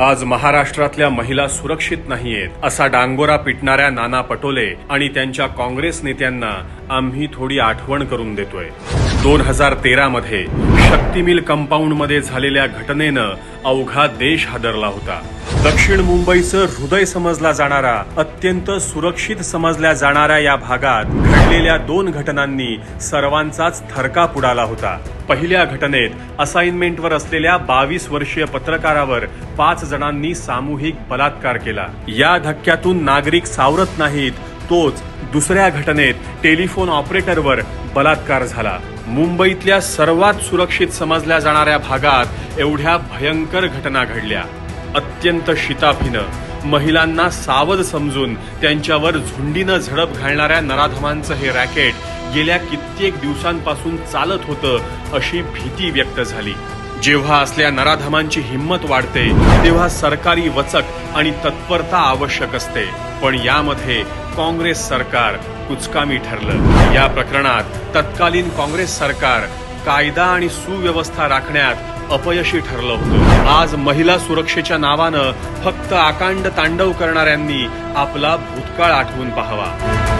आज महाराष्ट्रातल्या महिला सुरक्षित नाहीयेत असा डांगोरा पिटणाऱ्या नाना पटोले आणि त्यांच्या काँग्रेस नेत्यांना आम्ही थोडी आठवण करून देतोय. दोन हजार तेरामध्ये शक्ती मिल झालेल्या घटनेनं अवघा देश हादरला होता. दक्षिण मुंबईचं हृदय समजला जाणारा अत्यंत सुरक्षित समजल्या जाणाऱ्या या भागात घडलेल्या दोन घटनांनी सर्वांचाच थरकाप उडाला होता. पहिल्या घटनेत असाइनमेंटवर असलेल्या बावीस वर्षीय पत्रकारावर पाच जणांनी सामूहिक बलात्कार केला. या धक्क्यातून नागरिक सावरत नाहीत तोच दुसऱ्या घटनेत टेलिफोन ऑपरेटरवर बलात्कार झाला. मुंबईतल्या सर्वात सुरक्षित समजल्या जाणाऱ्या भागात एवढ्या भयंकर घटना घडल्या. अत्यंत शिताफीनं महिलांना सावध समजून त्यांच्यावर झुंडीनं झडप घालणाऱ्या नराधमांचं हे रॅकेट गेल्या कित्येक दिवसांपासून चालत होतं अशी भीती व्यक्त झाली. जेव्हा असल्या नराधमांची हिंमत वाढते तेव्हा सरकारी वचक आणि तत्परता आवश्यक असते. पण यामध्ये काँग्रेस सरकार कुचकामी ठरलं. या प्रकरणात तत्कालीन काँग्रेस सरकार कायदा आणि सुव्यवस्था राखण्यात अपयशी ठरलं होतं. आज महिला सुरक्षेच्या नावानं फक्त आकांड तांडव करणाऱ्यांनी आपला भूतकाळ आठवून पाहावा.